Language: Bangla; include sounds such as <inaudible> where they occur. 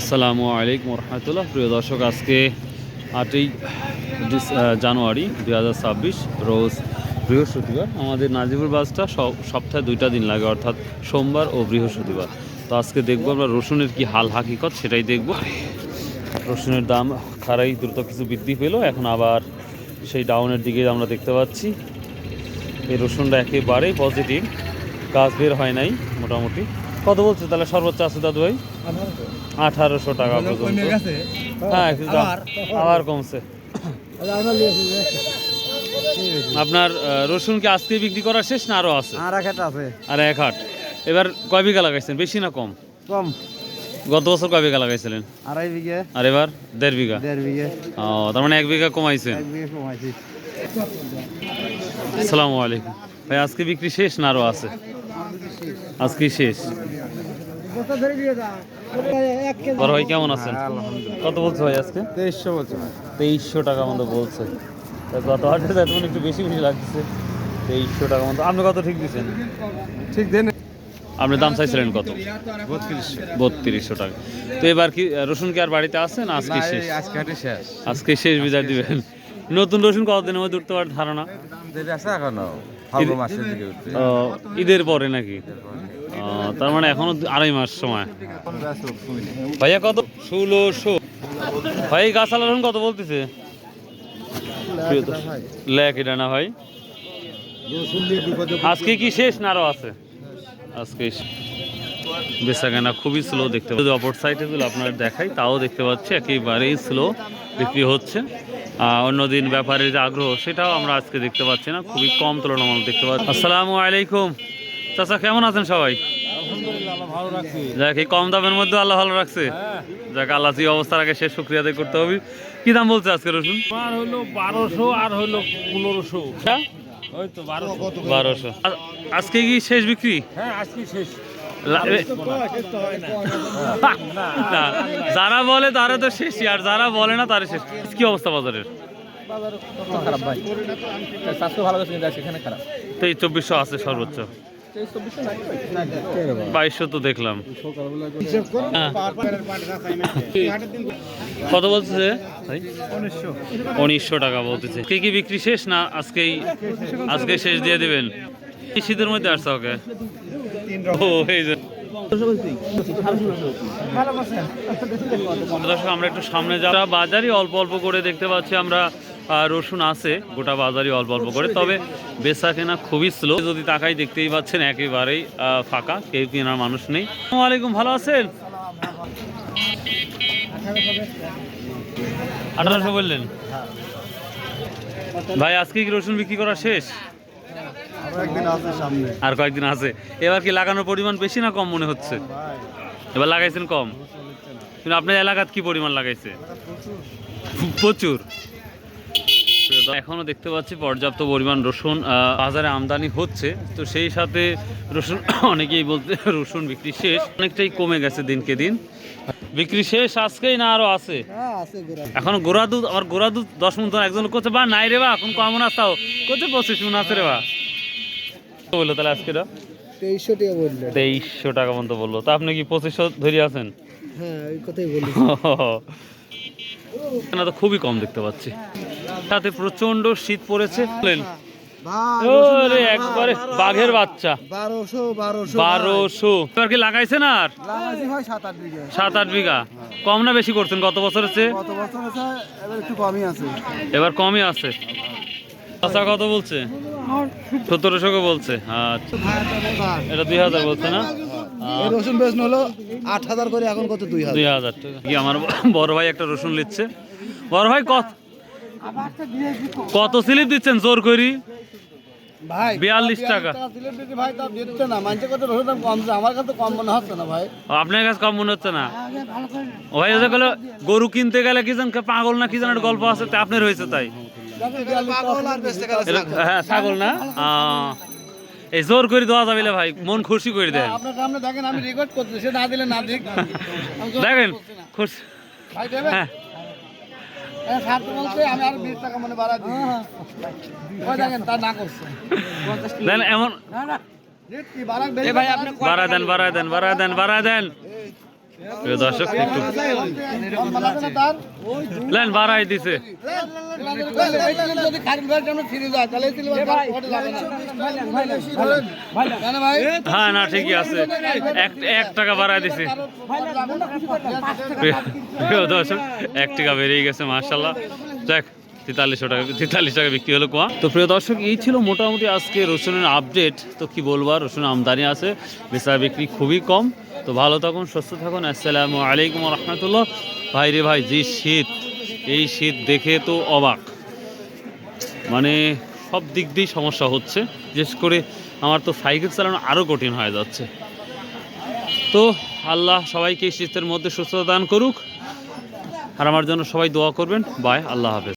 আসসালামু আলাইকুম রহমতুল্লাহ প্রিয় দর্শক, আজকে আটই জানুয়ারি দুই হাজার ছাব্বিশ, রোজ বৃহস্পতিবার। আমাদের নাজিবুর বাসটা সপ্তাহে দুইটা দিন লাগে, অর্থাৎ সোমবার ও বৃহস্পতিবার। তো আজকে দেখব আমরা রসুনের কি হাল হাকিকত, সেটাই দেখব। রসুনের দাম খারাই দ্রুত কিছু বৃদ্ধি পেল, এখন আবার সেই ডাউনের দিকে আমরা দেখতে পাচ্ছি। এই রসুনটা একেবারেই পজিটিভ কাজ বের হয় নাই মোটামুটি। কত বলছে তাহলে সর্বোচ্চ আছে দাদু ভাই? আঠারোশো টাকা পর্যন্ত। হ্যাঁ আবার? কমছে। আপনার রসুন কি আজকে বিক্রি করা শেষ না আরও আছে? আর এক একটা আছে। আর এক হাট। এবার কয় বিঘা লাগাইছেন? বেশি না কম? কম। গত বছর কয় বিঘা লাগাইছিলেন? আড়াই বিঘে। আর এবার দেড় বিঘা? দেড় বিঘে। ও তার মানে এক বিঘা কমাইছেন। এক বিঘে কমাইছি। আসসালামু আলাইকুম। ভাই আজকে বিক্রি শেষ না আরও আছে? আজকে শেষ। বড় ভাই কেমন আছেন? কত বলছো ভাই আজকে? তেইশশো বলছে তেইশশো টাকা মতো বলছে। গত হাটে একটু বেশি বেশি লাগছে। তেইশশো টাকা মতো। আপনি কত ঠিক দিচ্ছেন? ঠিক দেন। আপনি দাম চাইছিলেন কত? বত্রিশশো। টাকা। তো এবার কি রসুন কি আর বাড়িতে আছে না আজকে শেষ? আজকে শেষ। আজকে শেষ বিদায় দিবেন। নতুন রসুন কতদিনের মধ্যে উঠতে পারার ধারণা? এখনও। ফাল্গুন মাসের দিকে উঠবে ও, ঈদের পরে নাকি? ও, তার মানে এখনও দু- আড়াই মাস সময়। ভাইয়া কত? ষোলোশো ভাই গাছ আলা রসুন কত বলতেছে? লেখ এটা না ভাই। আজকে কি শেষ না আরও আছে? আজকে শ- বেচা কেনা খুবই স্লো দেখতে পাচ্ছি। অপর সাইডে গুলো আপনার দেখাই তাও দেখতে পাচ্ছি একেবারেই স্লো বিক্রি হচ্ছে। অন্যদিন ব্যাপারের যে আগ্রহ সেটাও আমরা আজকে দেখতে পাচ্ছি না। খুবই কম তুলনামূলক দেখতে পাচ্ছি। আসসালামু আলাইকুম। চাচা কেমন আছেন সবাই? ভালো যাক এই কম দামের মধ্যে আল্লাহ ভালো রাখছে। যাক আল্লাহ যে অবস্থার আগে শেষ শুক্রিয়া আদায় করতে হবে। কি দাম বলছে আজকে রসুন? আর হলো বারোশো আর হলো পনেরোশো। তো বারোশো। আজকে কি শেষ বিক্রি? হ্যাঁ আজকে শেষ। যারা বলে তারা তো শেষই আর যারা বলে না তারা শেষ। কি অবস্থা বাজারের? খারাপ ভাই। ভালো সেখানে খারাপ। তেইশ চব্বিশশো আছে সর্বোচ্চ। বাইশশো তো দেখলাম। হ্যাঁ। কত বলছে উনিশশো। টাকা বলতেছে। কে কি বিক্রি শেষ না আজকেই আজকে শেষ দিয়ে দিবেন? শীতের মধ্যে আসছে ওকে? দর্শক আমরা একটু সামনে যারা বাজারই অল্প অল্প করে দেখতে পাচ্ছি আমরা রসুন আছে গোটা বাজারই অল্প অল্প করে তবে বেচা কেনা খুবই স্লো যদি তাকাই দেখতেই পাচ্ছেন একেবারেই ফাঁকা কেউ কেনার মানুষ নেই। আলাইকুম ভালো আছেন? আঠারোশো বললেন। ভাই আজকে কি রসুন বিক্রি করা শেষ? আরও কয়েকদিন আছে। এবার কি লাগানোর পরিমাণ বেশি না কম মনে হচ্ছে? এবার লাগাইছেন কম। কিন্তু আপনার এলাকাত কি পরিমাণ লাগাইছে? প্রচুর। এখনও দেখতে পাচ্ছি পর্যাপ্ত পরিমাণ রসুন বাজারে আমদানি হচ্ছে। তো সেই সাথে রসুন <coughs> অনেকেই বলতে রসুন বিক্রি শেষ। অনেকটাই কমে গেছে দিনকে দিন। বিক্রি শেষ আজকেই না আরও আছে? হ্যাঁ এখন গোড়া দুধ আর গোড়া দুধ দশ মন একজন করছে বা নাই রে বা এখন কমন আসতাও করছে পঁচিশ মন আছে রে বা। বলল তাহলে আজকে তেইশশো টাকা বললে। তেইশশো টাকা পর্যন্ত বলল। তা আপনি কি পঁচিশশো ধরে আছেন? হ্যাঁ ওই কথাই বলি তো খুবই কম দেখতে পাচ্ছি। তাতে প্রচণ্ড শীত পড়েছে। একবারে বাঘের বাচ্চা। বারোশো বারোশো। এবার কি লাগাইছেন আর? সাত আট বিঘা। কম না বেশি করছেন? গত বছরের চেয়ে? গত বছর এবার একটু কমই আছে। এবার কমই আছে। আচ্ছা কত বলছে? সতেরোশো বলছে। আচ্ছা। এটা দুই হাজার বলছে না? রসুন বেচন হলো আট হাজার করে এখন কত দুই হাজার? দুই হাজার টাকা। আমার বড় ভাই একটা রসুন নিচ্ছে বড় ভাই কত কত স্লিপ দিচ্ছেন জোর করি? বিয়াল্লিশ টাকা। আপনার কাছে কম মনে হচ্ছে না? ভাই গরু কিনতে গেলে কি জান পাগল না কি জান গল্প আছে তা আপনার হয়েছে তাই। হ্যাঁ ছাগল না? এই জোর করে দেওয়া যাবে ভাই মন খুশি করে দেন। আপনার সামনে দেখেন আমি রেকর্ড করছি না দিলে না দিক। দেখেন খুশি ভাই দেবে হ্যাঁ। হ্যাঁ, ছাড়তে বলছে আমি আর বিশ টাকা মনে বাড়া দিই। ওই দেখেন তা না করছে। দেন এমন বাড়ায় দেন বাড়ায় দেন বাড়ায় দেন দর্শক, একটু মাল আছে না তার লাইন বাড়াই দিছে। হ্যাঁ না, ঠিকই আছে। এক টাকা বাড়াই দিছে। প্রিয়- দর্শক, এক টাকা বেরিয়ে গেছে মার্শাল্লাহ যাক, তেতাল্লিশশো টাকা, তেতাল্লিশ টাকা বিক্রি হলো, কোয়া। তো প্রিয় দর্শক, এই ছিল মোটামুটি আজকে রসুনের আপডেট। তো কি বলব আর রসুন আমদানি আছে বেচা বিক্রি খুবই কম। তো ভালো থাকুন, সুস্থ থাকুন। আসসালামু আলাইকুম রহমতুল্লাহ। ভাই রে ভাই, যে শীত, এই শীত দেখে তো অবাক। মানে সব দিক দিয়েই সমস্যা হচ্ছে। বিশেষ করে আমার তো সাইকেল চালানো আরও কঠিন হয়ে যাচ্ছে। তো আল্লাহ সবাইকে এই শীতের মধ্যে সুস্থতা দান করুক। আর আমার জন্য সবাই দোয়া করবেন। বাই, আল্লাহ হাফেজ।